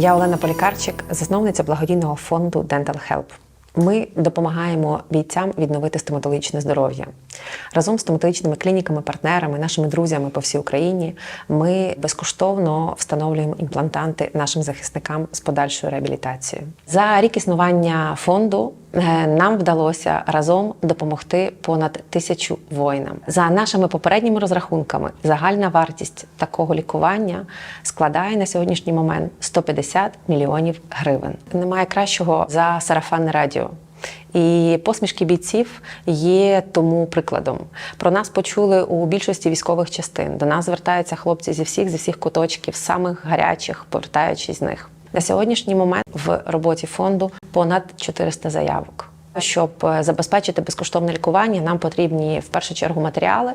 Я Олена Полікарчик, засновниця благодійного фонду Dental Help. Ми допомагаємо бійцям відновити стоматологічне здоров'я. Разом з стоматологічними клініками, партнерами, нашими друзями по всій Україні ми безкоштовно встановлюємо імплантанти нашим захисникам з подальшою реабілітацією. За рік існування фонду нам вдалося разом допомогти понад тисячу воїнам. За нашими попередніми розрахунками, загальна вартість такого лікування складає на сьогоднішній момент 150 мільйонів гривень. Немає кращого за сарафанне радіо. І посмішки бійців є тому прикладом. Про нас почули у більшості військових частин. До нас звертаються хлопці зі всіх зі всіх куточків, самих гарячих, повертаючись з них. На сьогоднішній момент в роботі фонду понад 400 заявок. Щоб е, забезпечити безкоштовне лікування, нам потрібні в першу чергу матеріали.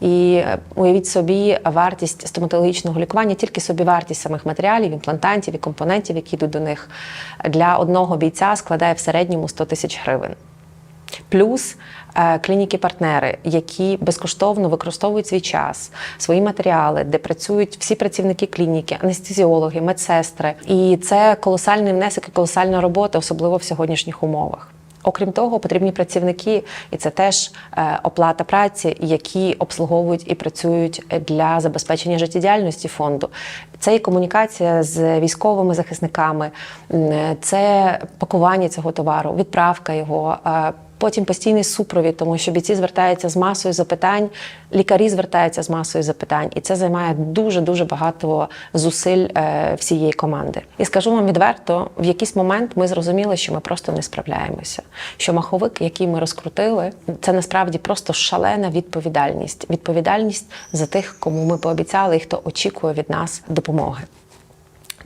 І е, уявіть собі вартість стоматологічного лікування, тільки собі вартість самих матеріалів, імплантантів і компонентів, які йдуть до них, для одного бійця складає в середньому 100 тисяч гривень. Плюс е, клініки-партнери, які безкоштовно використовують свій час, свої матеріали, де працюють всі працівники клініки, анестезіологи, медсестри. І це колосальний внесок і колосальна робота, особливо в сьогоднішніх умовах. Окрім того, потрібні працівники, і це теж е, оплата праці, які обслуговують і працюють для забезпечення життєдіяльності фонду. Це і комунікація з військовими захисниками, це пакування цього товару, відправка його. Потім постійний супровід, тому що бійці звертаються з масою запитань, лікарі звертаються з масою запитань, і це займає дуже дуже багато зусиль е, всієї команди. І скажу вам відверто, в якийсь момент ми зрозуміли, що ми просто не справляємося. Що маховик, який ми розкрутили, це насправді просто шалена відповідальність. Відповідальність за тих, кому ми пообіцяли і хто очікує від нас допомоги.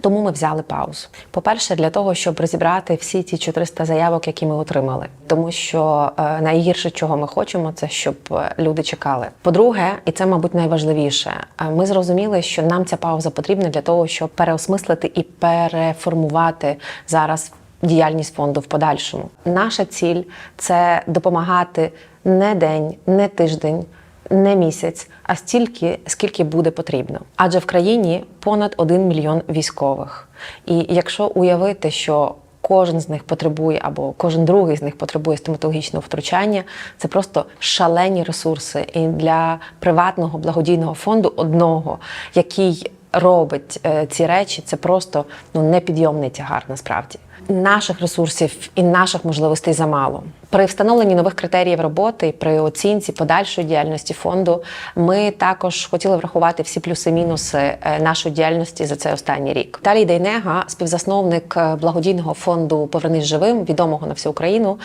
Тому ми взяли паузу. По-перше, для того, щоб розібрати всі ті 400 заявок, які ми отримали. Тому що е, найгірше, чого ми хочемо, це щоб е, люди чекали. По-друге, і це, мабуть, найважливіше, е, ми зрозуміли, що нам ця пауза потрібна для того, щоб переосмислити і переформувати зараз діяльність фонду в подальшому. Наша ціль це допомагати не день, не тиждень не місяць, а стільки, скільки буде потрібно. Адже в країні понад 1 мільйон військових. І якщо уявити, що кожен з них потребує, або кожен другий з них потребує стоматологічного втручання, це просто шалені ресурси. І для приватного благодійного фонду одного, який робить е, ці речі, це просто ну непідйомний тягар насправді. Наших ресурсів і наших можливостей замало. При встановленні нових критеріїв роботи, при оцінці подальшої діяльності фонду, ми також хотіли врахувати всі плюси-мінуси е, нашої діяльності за цей останній рік. Віталій Дейнега, співзасновник е, благодійного фонду Повернись живим, відомого на всю Україну.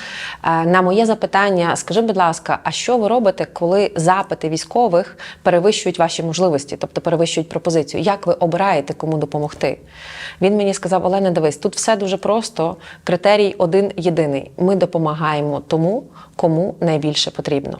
е, На моє запитання, скажи, будь ласка, а що ви робите, коли запити військових перевищують ваші можливості, тобто перевищують пропозицію? Як ви обираєте, кому допомогти? Він мені сказав: Олена, дивись, тут все дуже просто. Критерій один єдиний: ми допомагаємо тому, кому найбільше потрібно.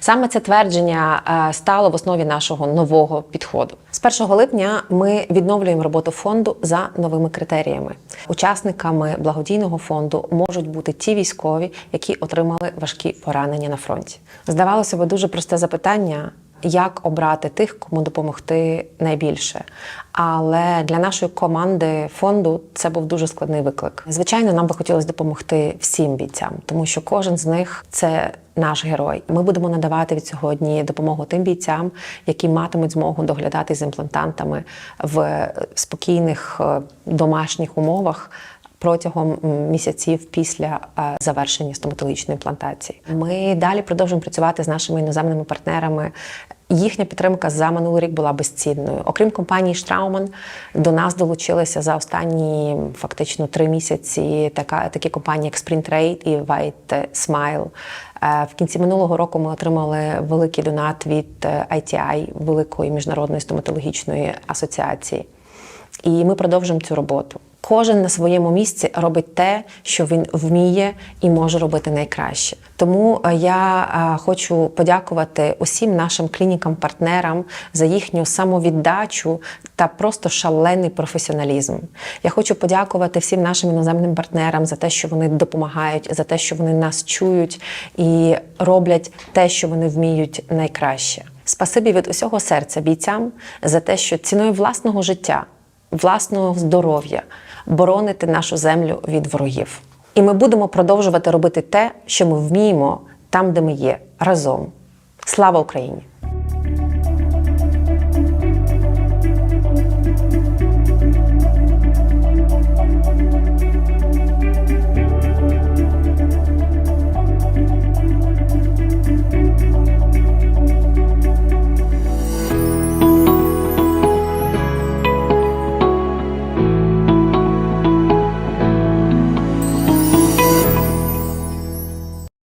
Саме це твердження е, стало в основі нашого нового підходу. З 1 липня ми відновлюємо роботу фонду за новими критеріями. Учасниками благодійного фонду можуть бути ті військові, які отримали важкі поранення на фронті. Здавалося б, дуже просте запитання. Як обрати тих, кому допомогти найбільше? Але для нашої команди фонду це був дуже складний виклик. Звичайно, нам би хотілося допомогти всім бійцям, тому що кожен з них це наш герой. Ми будемо надавати від сьогодні допомогу тим бійцям, які матимуть змогу доглядати з імплантантами в спокійних е, домашніх умовах. Протягом місяців після е, завершення стоматологічної імплантації ми далі продовжуємо працювати з нашими іноземними партнерами. Їхня підтримка за минулий рік була безцінною. Окрім компанії Штрауман, до нас долучилися за останні фактично три місяці така, такі компанії, як Sprint Trade і White Smile. Е, В кінці минулого року ми отримали великий донат від е, ITI, великої міжнародної стоматологічної асоціації. І ми продовжуємо цю роботу. Кожен на своєму місці робить те, що він вміє і може робити найкраще. Тому е, я е, хочу подякувати усім нашим клінікам-партнерам за їхню самовіддачу та просто шалений професіоналізм. Я хочу подякувати всім нашим іноземним партнерам за те, що вони допомагають, за те, що вони нас чують і роблять те, що вони вміють найкраще. Спасибі від усього серця бійцям за те, що ціною власного життя власного здоров'я, боронити нашу землю від ворогів. І ми будемо продовжувати робити те, що ми вміємо там, де ми є, разом. Слава Україні!